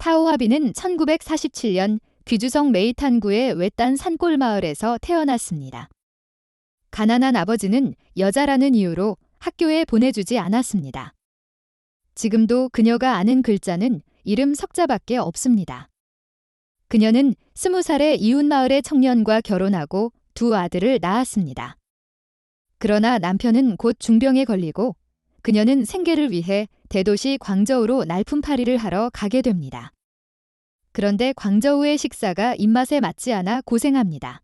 타오하비는 1947년 귀주성 메이탄구의 외딴 산골 마을에서 태어났습니다. 가난한 아버지는 여자라는 이유로 학교에 보내주지 않았습니다. 지금도 그녀가 아는 글자는 이름 석자밖에 없습니다. 그녀는 스무 살에 이웃 마을의 청년과 결혼하고 두 아들을 낳았습니다. 그러나 남편은 곧 중병에 걸리고 그녀는 생계를 위해 대도시 광저우로 날품팔이를 하러 가게 됩니다. 그런데 광저우의 식사가 입맛에 맞지 않아 고생합니다.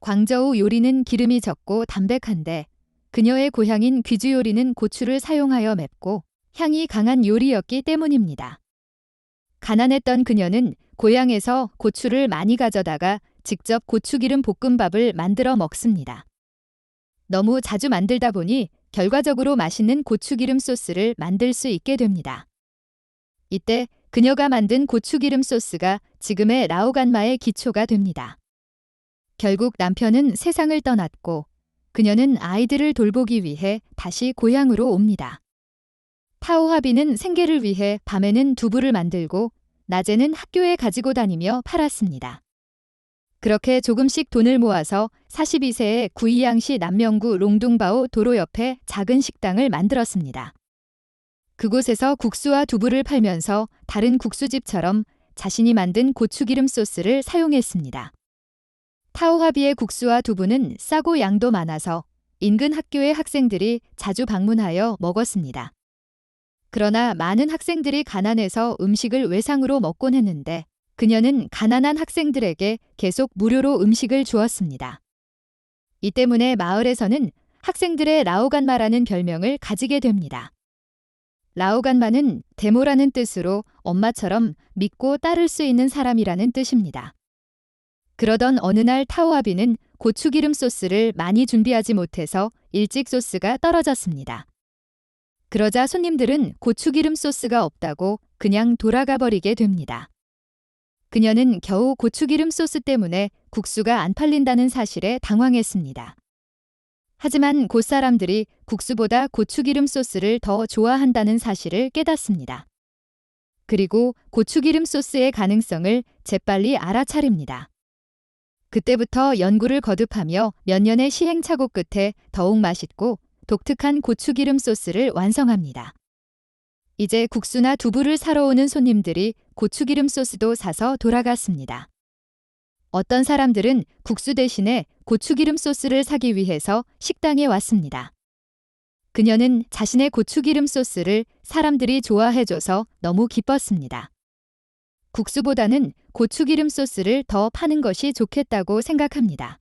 광저우 요리는 기름이 적고 담백한데 그녀의 고향인 귀주 요리는 고추를 사용하여 맵고 향이 강한 요리였기 때문입니다. 가난했던 그녀는 고향에서 고추를 많이 가져다가 직접 고추기름 볶음밥을 만들어 먹습니다. 너무 자주 만들다 보니 결과적으로 맛있는 고추기름 소스를 만들 수 있게 됩니다. 이때 그녀가 만든 고추기름 소스가 지금의 라오간마의 기초가 됩니다. 결국 남편은 세상을 떠났고 그녀는 아이들을 돌보기 위해 다시 고향으로 옵니다. 타오하비는 생계를 위해 밤에는 두부를 만들고 낮에는 학교에 가지고 다니며 팔았습니다. 그렇게 조금씩 돈을 모아서 42세에 구이양시 남명구 롱둥바오 도로 옆에 작은 식당을 만들었습니다. 그곳에서 국수와 두부를 팔면서 다른 국수집처럼 자신이 만든 고추기름 소스를 사용했습니다. 타오하비의 국수와 두부는 싸고 양도 많아서 인근 학교의 학생들이 자주 방문하여 먹었습니다. 그러나 많은 학생들이 가난해서 음식을 외상으로 먹곤 했는데 그녀는 가난한 학생들에게 계속 무료로 음식을 주었습니다. 이 때문에 마을에서는 학생들의 라오간마라는 별명을 가지게 됩니다. 라오간마는 데모라는 뜻으로 엄마처럼 믿고 따를 수 있는 사람이라는 뜻입니다. 그러던 어느 날 타오아비는 고추기름 소스를 많이 준비하지 못해서 일찍 소스가 떨어졌습니다. 그러자 손님들은 고추기름 소스가 없다고 그냥 돌아가 버리게 됩니다. 그녀는 겨우 고추기름 소스 때문에 국수가 안 팔린다는 사실에 당황했습니다. 하지만 곧 사람들이 국수보다 고추기름 소스를 더 좋아한다는 사실을 깨닫습니다. 그리고 고추기름 소스의 가능성을 재빨리 알아차립니다. 그때부터 연구를 거듭하며 몇 년의 시행착오 끝에 더욱 맛있고 독특한 고추기름 소스를 완성합니다. 이제 국수나 두부를 사러 오는 손님들이 고추기름 소스도 사서 돌아갔습니다. 어떤 사람들은 국수 대신에 고추기름 소스를 사기 위해서 식당에 왔습니다. 그녀는 자신의 고추기름 소스를 사람들이 좋아해줘서 너무 기뻤습니다. 국수보다는 고추기름 소스를 더 파는 것이 좋겠다고 생각합니다.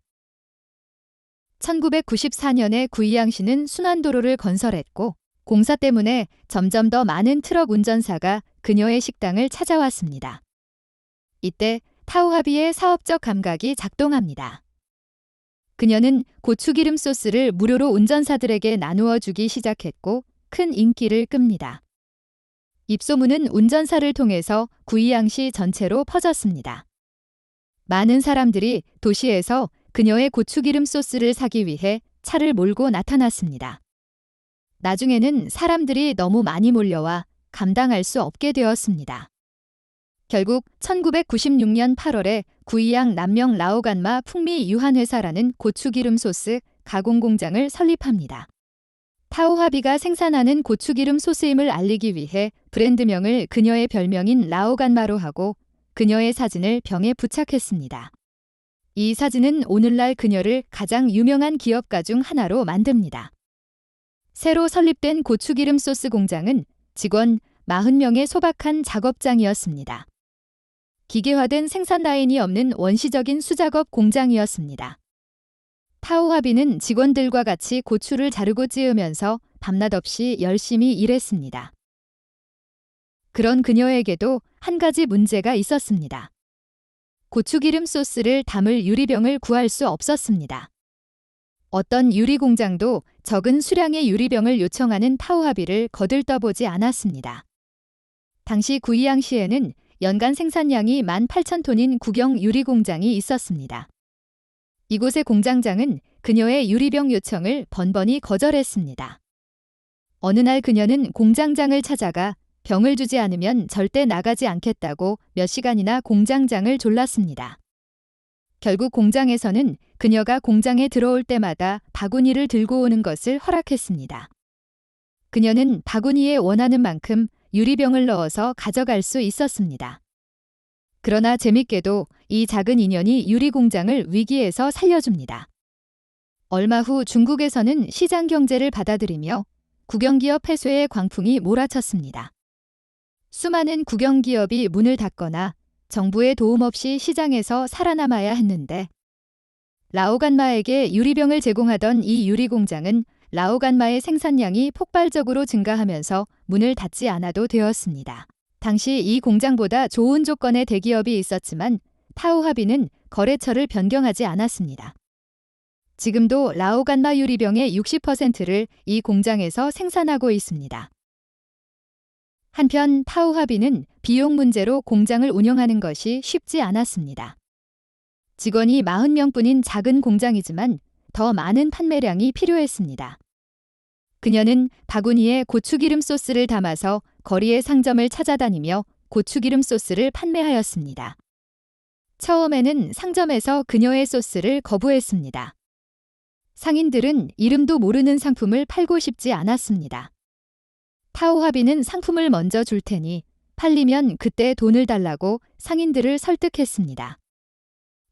1994년에 구이양시는 순환도로를 건설했고 공사 때문에 점점 더 많은 트럭 운전사가 그녀의 식당을 찾아왔습니다. 이때 타오하비의 사업적 감각이 작동합니다. 그녀는 고추기름 소스를 무료로 운전사들에게 나누어 주기 시작했고 큰 인기를 끕니다. 입소문은 운전사를 통해서 구이양시 전체로 퍼졌습니다. 많은 사람들이 도시에서 그녀의 고추기름 소스를 사기 위해 차를 몰고 나타났습니다. 나중에는 사람들이 너무 많이 몰려와 감당할 수 없게 되었습니다. 결국 1996년 8월에 구이양 남명 라오간마 풍미 유한회사라는 고추기름 소스 가공 공장을 설립합니다. 타오하비가 생산하는 고추기름 소스임을 알리기 위해 브랜드명을 그녀의 별명인 라오간마로 하고 그녀의 사진을 병에 부착했습니다. 이 사진은 오늘날 그녀를 가장 유명한 기업가 중 하나로 만듭니다. 새로 설립된 고추기름 소스 공장은 직원 40명의 소박한 작업장이었습니다. 기계화된 생산 라인이 없는 원시적인 수작업 공장이었습니다. 타오하비는 직원들과 같이 고추를 자르고 찌으면서 밤낮 없이 열심히 일했습니다. 그런 그녀에게도 한 가지 문제가 있었습니다. 고추기름 소스를 담을 유리병을 구할 수 없었습니다. 어떤 유리 공장도 적은 수량의 유리병을 요청하는 타오하비를 거들떠보지 않았습니다. 당시 구이양시에는 연간 생산량이 18,000톤인 국영 유리 공장이 있었습니다. 이곳의 공장장은 그녀의 유리병 요청을 번번이 거절했습니다. 어느 날 그녀는 공장장을 찾아가 병을 주지 않으면 절대 나가지 않겠다고 몇 시간이나 공장장을 졸랐습니다. 결국 공장에서는 그녀가 공장에 들어올 때마다 바구니를 들고 오는 것을 허락했습니다. 그녀는 바구니에 원하는 만큼 유리병을 넣어서 가져갈 수 있었습니다. 그러나 재밌게도 이 작은 인연이 유리 공장을 위기에서 살려줍니다. 얼마 후 중국에서는 시장 경제를 받아들이며 국영기업 폐쇄의 광풍이 몰아쳤습니다. 수많은 국영기업이 문을 닫거나 정부의 도움 없이 시장에서 살아남아야 했는데 라오간마에게 유리병을 제공하던 이 유리 공장은 라오간마의 생산량이 폭발적으로 증가하면서 문을 닫지 않아도 되었습니다. 당시 이 공장보다 좋은 조건의 대기업이 있었지만 타오하비는 거래처를 변경하지 않았습니다. 지금도 라오간마 유리병의 60%를 이 공장에서 생산하고 있습니다. 한편 타오하비는 비용 문제로 공장을 운영하는 것이 쉽지 않았습니다. 직원이 40명뿐인 작은 공장이지만 더 많은 판매량이 필요했습니다. 그녀는 바구니에 고추기름 소스를 담아서 거리의 상점을 찾아다니며 고추기름 소스를 판매하였습니다. 처음에는 상점에서 그녀의 소스를 거부했습니다. 상인들은 이름도 모르는 상품을 팔고 싶지 않았습니다. 타오하비는 상품을 먼저 줄 테니 팔리면 그때 돈을 달라고 상인들을 설득했습니다.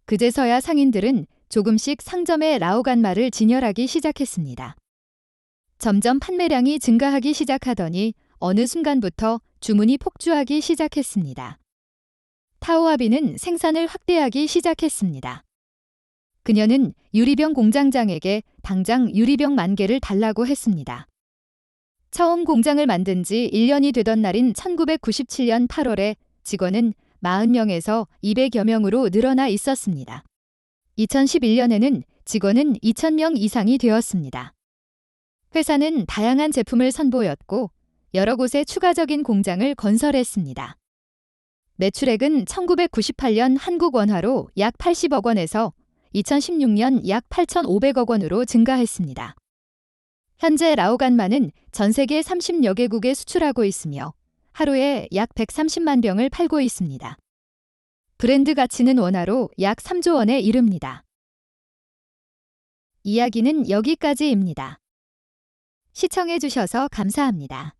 그제서야 상인들은 조금씩 상점의 라오간마를 진열하기 시작했습니다. 점점 판매량이 증가하기 시작하더니 어느 순간부터 주문이 폭주하기 시작했습니다. 타오하비는 생산을 확대하기 시작했습니다. 그녀는 유리병 공장장에게 당장 유리병 만 개를 달라고 했습니다. 처음 공장을 만든 지 1년이 되던 날인 1997년 8월에 직원은 40명에서 200여 명으로 늘어나 있었습니다. 2011년에는 직원은 2,000명 이상이 되었습니다. 회사는 다양한 제품을 선보였고 여러 곳에 추가적인 공장을 건설했습니다. 매출액은 1998년 한국 원화로 약 80억 원에서 2016년 약 8,500억 원으로 증가했습니다. 현재 라오간마는 전 세계 30여 개국에 수출하고 있으며 하루에 약 130만 병을 팔고 있습니다. 브랜드 가치는 원화로 약 3조 원에 이릅니다. 이야기는 여기까지입니다. 시청해주셔서 감사합니다.